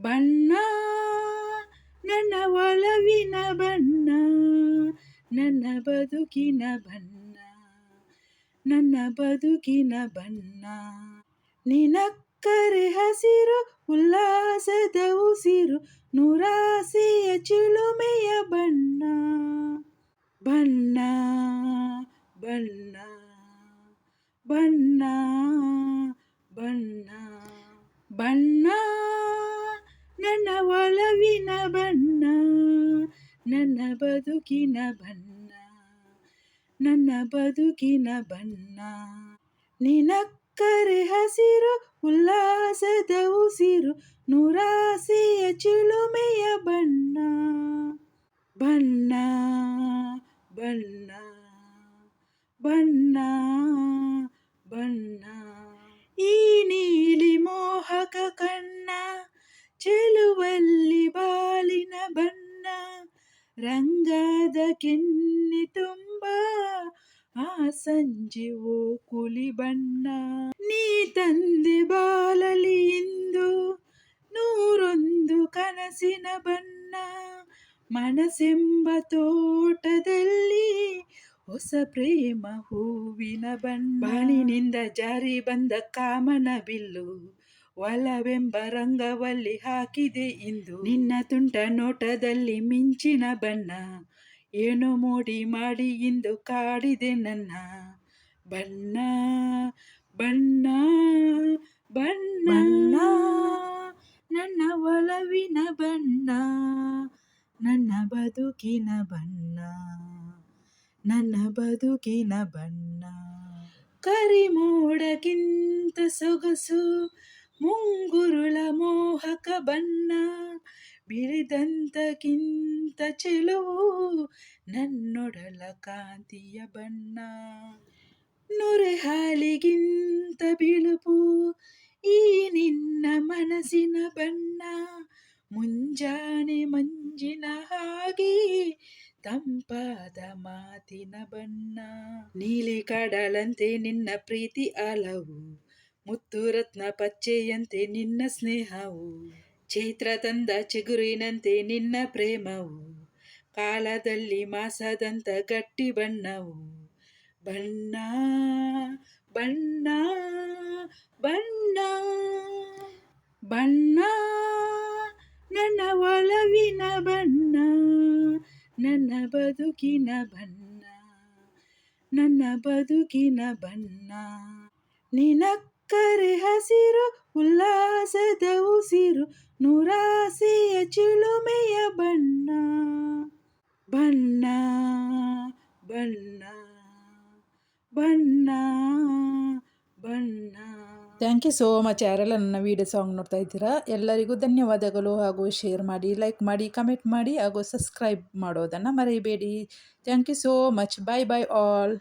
ಬಣ್ಣ, ನನ್ನ ಒಲವಿನ ಬಣ್ಣ, ನನ್ನ ಬದುಕಿನ ಬಣ್ಣ, ನನ್ನ ಬದುಕಿನ ಬಣ್ಣ. ನಿನಕ್ಕರೆ ಹಸಿರು, ಉಲ್ಲಾಸದ ಉಸಿರು, ನೂರಾಸೆಯ ಚಿಳುಮೆಯ ಬಣ್ಣ. ಬಣ್ಣ ಬಣ್ಣ ಬಣ್ಣ ಬಣ್ಣ. ಬಣ್ಣ. ಒಲವಿನ ಬಣ್ಣ, ನನ್ನ ಬದುಕಿನ ಬಣ್ಣ, ನನ್ನ ಬದುಕಿನ ಬಣ್ಣ. ನಿನಕ್ಕರೆ ಹಸಿರು, ಉಲ್ಲಾಸದ ಉಸಿರು, ನೂರಾಸೆಯ ಚಿಳುಮೆಯ ಬಣ್ಣ. ಬಣ್ಣ ಬಣ್ಣ ಬಣ್ಣ ಬಣ್ಣ. ಈ ನೀಲಿ ಮೋಹಕ ರಂಗದ ಕೆನ್ನೆ ತುಂಬ, ಆ ಸಂಜೆವೋ ಕುಲಿ ಬಣ್ಣ. ನೀ ತಂದೆ ಬಾಲಲಿ ಇಂದು, ನೂರೊಂದು ಕನಸಿನ ಬಣ್ಣ. ಮನಸೆಂಬ ತೋಟದಲ್ಲಿ ಹೊಸ ಪ್ರೇಮ ಹೂವಿನ ಬಣ್ಣ. ಬಾಣಿನಿಂದ ಜಾರಿ ಬಂದ ಕಾಮನ ಬಿಲ್ಲು ಒಲವೆಂಬ ರಂಗವಲ್ಲಿ ಹಾಕಿದೆ ಇಂದು. ನಿನ್ನ ತುಂಟ ನೋಟದಲ್ಲಿ ಮಿಂಚಿನ ಬಣ್ಣ. ಏನು ಮೋಡಿ ಮಾಡಿ ಇಂದು ಕಾಡಿದೆ ನನ್ನ. ಬಣ್ಣ ಬಣ್ಣ. ಬಣ್ಣ. ನನ್ನ ಒಲವಿನ ಬಣ್ಣ. ನನ್ನ ಬದುಕಿನ ಬಣ್ಣ. ನನ್ನ ಬದುಕಿನ ಬಣ್ಣ. ಕರಿಮೋಡಕ್ಕಿಂತ ಸೊಗಸು ಮುಂಗುರುಳ ಮೋಹಕ ಬಣ್ಣ ಬಿಳಿದಂತಕ್ಕಿಂತ ಚೆಲುವು, ನನ್ನೊಡಲ ಕಾಂತಿಯ ಬಣ್ಣ. ನೊರೆ ಹಾಲಿಗಿಂತ ಬಿಳುಪು, ಈ ನಿನ್ನ ಮನಸ್ಸಿನ ಬಣ್ಣ. ಮುಂಜಾನೆ ಮಂಜಿನ ಹಾಗೆ ತಂಪಾದ ಮಾತಿನ ಬಣ್ಣ. ನೀಲಿ ಕಡಲಂತೆ ನಿನ್ನ ಪ್ರೀತಿ ಅಲವು. ಮುತ್ತು ರತ್ನ ಪಚ್ಚೆಯಂತೆ ನಿನ್ನ ಸ್ನೇಹವು, ಚೈತ್ರ ತಂದ ಚಿಗುರಿನಂತೆ ನಿನ್ನ ಪ್ರೇಮವು, ಕಾಲದಲ್ಲಿ ಮಾಸದಂತ ಗಟ್ಟಿ ಬಣ್ಣವು. ಬಣ್ಣ ಬಣ್ಣ ಬಣ್ಣ ಬಣ್ಣ, ನನ್ನ ಒಲವಿನ ಬಣ್ಣ, ನನ್ನ ಬದುಕಿನ ಬಣ್ಣ, ನನ್ನ ಬದುಕಿನ ಬಣ್ಣ. ನಿನಕ್ಕರೆ ಹಸಿರು, ಉಲ್ಲಾಸದ ಉಸಿರು, ನೂರಾಸೆಯ ಚಿಳುಮೆಯ ಬಣ್ಣ. ಬಣ್ಣ ಬಣ್ಣ ಬಣ್ಣ ಬಣ್ಣ. ಥ್ಯಾಂಕ್ ಯು ಸೋ ಮಚ್ ಯಾರೆಲ್ಲ ನನ್ನ ವೀಡಿಯೋ ಸಾಂಗ್ ನೋಡ್ತಾ ಇದ್ದೀರಾ, ಎಲ್ಲರಿಗೂ ಧನ್ಯವಾದಗಳು ಹಾಗೂ ಶೇರ್ ಮಾಡಿ ಲೈಕ್ ಮಾಡಿ ಕಮೆಂಟ್ ಮಾಡಿ ಹಾಗೂ ಸಬ್ಸ್ಕ್ರೈಬ್ ಮಾಡೋದನ್ನು ಮರೆಯಬೇಡಿ thank you so much bye bye all